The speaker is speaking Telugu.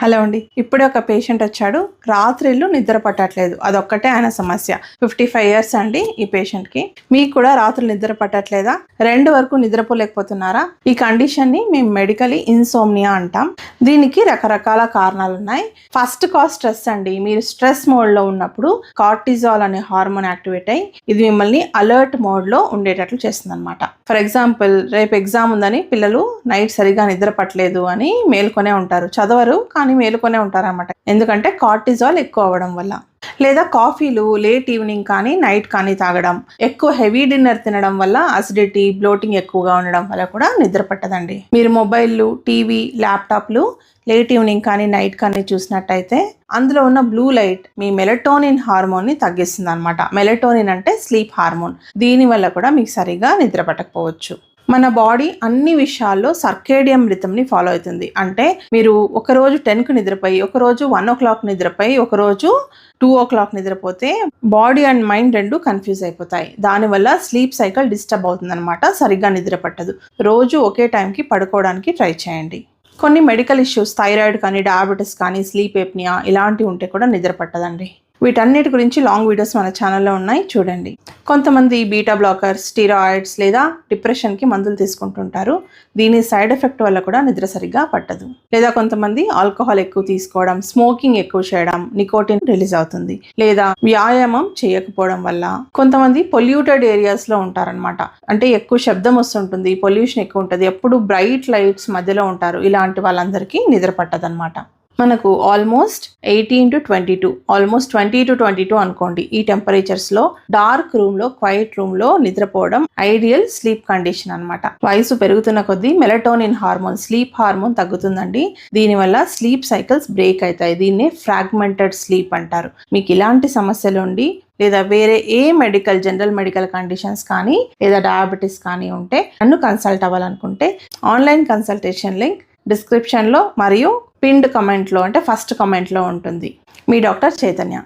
హలో అండి. ఇప్పుడే ఒక పేషెంట్ వచ్చాడు. రాత్రిళ్ళు నిద్ర పట్టట్లేదు. అదొక్కటే ఆయన సమస్య. ఫిఫ్టీ ఫైవ్ ఇయర్స్ అండి ఈ పేషెంట్కి మీకు కూడా రాత్రులు నిద్ర పట్టట్లేదా? రెండు వరకు నిద్రపోలేకపోతున్నారా? ఈ కండిషన్ని మేము మెడికలీ ఇన్సోమ్నియా అంటాం. దీనికి రకరకాల కారణాలు ఉన్నాయి. ఫస్ట్ కాజ్ స్ట్రెస్ అండి. మీరు స్ట్రెస్ మోడ్లో ఉన్నప్పుడు కార్టిజాల్ అనే హార్మోన్ యాక్టివేట్ అయ్యి ఇది మిమ్మల్ని అలర్ట్ మోడ్లో ఉండేటట్లు చేస్తుంది అనమాట ఫర్ ఎగ్జాంపుల్ రేపు ఎగ్జామ్ ఉందని పిల్లలు నైట్ సరిగా నిద్ర పట్టలేదు అని మేల్కొనే ఉంటారు. చదవరు కానీ మేలుకొనే ఉంటారన్నమాట. ఎందుకంటే కార్టిజాల్ ఎక్కువ అవ్వడం వల్ల. లేదా కాఫీలు లేట్ ఈవినింగ్ కానీ నైట్ కానీ తాగడం. ఎక్కువ హెవీ డిన్నర్ తినడం వల్ల అసిడిటీ బ్లోటింగ్ ఎక్కువగా ఉండడం వల్ల కూడా నిద్ర పట్టదండి. మీరు మొబైల్లు టీవీ ల్యాప్టాప్లు లేట్ ఈవినింగ్ కానీ నైట్ కానీ చూసినట్టయితే అందులో ఉన్న బ్లూ లైట్ మీ మెలటోనిన్ హార్మోన్ని తగ్గిస్తుంది అనమాట మెలటోనిన్ అంటే స్లీప్ హార్మోన్ దీనివల్ల కూడా మీకు సరిగా నిద్ర పట్టకపోవచ్చు. మన బాడీ అన్ని విషయాల్లో సర్కేడియం రిథమ్ని ఫాలో అవుతుంది. అంటే మీరు ఒకరోజు టెన్కు నిద్రపోయి ఒకరోజు వన్ ఓ క్లాక్ నిద్రపోయి ఒకరోజు టూ ఓ క్లాక్ నిద్రపోతే బాడీ అండ్ మైండ్ రెండు కన్ఫ్యూజ్ అయిపోతాయి. దానివల్ల స్లీప్ సైకిల్ డిస్టర్బ్ అవుతుంది అనమాట సరిగ్గా నిద్ర పట్టదు. రోజు ఒకే టైంకి పడుకోవడానికి ట్రై చేయండి. కొన్ని మెడికల్ ఇష్యూస్ థైరాయిడ్ కానీ డయాబెటీస్ కానీ స్లీప్ ఎప్నియా ఇలాంటివి ఉంటే కూడా నిద్ర పట్టదండి. వీటన్నిటి గురించి లాంగ్ వీడియోస్ మన ఛానల్లో ఉన్నాయి చూడండి. కొంతమంది బీటా బ్లాకర్స్ స్టీరాయిడ్స్ లేదా డిప్రెషన్కి మందులు తీసుకుంటుంటారు. దీని సైడ్ ఎఫెక్ట్ వల్ల కూడా నిద్ర సరిగ్గా పట్టదు. లేదా కొంతమంది ఆల్కహాల్ ఎక్కువ తీసుకోవడం స్మోకింగ్ ఎక్కువ చేయడం నికోటిన్ రిలీజ్ అవుతుంది. లేదా వ్యాయామం చేయకపోవడం వల్ల కొంతమంది పొల్యూటెడ్ ఏరియాస్లో ఉంటారనమాట అంటే ఎక్కువ శబ్దం వస్తుంటుంది పొల్యూషన్ ఎక్కువ ఉంటుంది ఎప్పుడు బ్రైట్ లైట్స్ మధ్యలో ఉంటారు ఇలాంటి వాళ్ళందరికీ నిద్ర పట్టదనమాట మనకు almost eighteen to twenty two almost twenty to twenty two అనుకోండి ఈ టెంపరేచర్స్లో డార్క్ రూమ్లో క్వైట్ రూమ్లో నిద్రపోవడం ఐడియల్ స్లీప్ కండిషన్ అన్నమాట. వయసు పెరుగుతున్న కొద్దీ మెలటోనిన్ హార్మోన్ స్లీప్ హార్మోన్ తగ్గుతుందండి. దీనివల్ల స్లీప్ సైకిల్స్ బ్రేక్ అవుతాయి. దీన్నే ఫ్రాగ్మెంటెడ్ స్లీప్ అంటారు. మీకు ఇలాంటి సమస్యలు ఉండి లేదా వేరే ఏ మెడికల్ జనరల్ మెడికల్ కండిషన్స్ కానీ లేదా డయాబెటీస్ కానీ ఉంటే నన్ను కన్సల్ట్ అవ్వాలనుకుంటే ఆన్లైన్ కన్సల్టేషన్ లింక్ డిస్క్రిప్షన్లో మరియు పిండ్ కమెంట్లో అంటే ఫస్ట్ కమెంట్లో ఉంటుంది. మీ డాక్టర్ చైతన్య.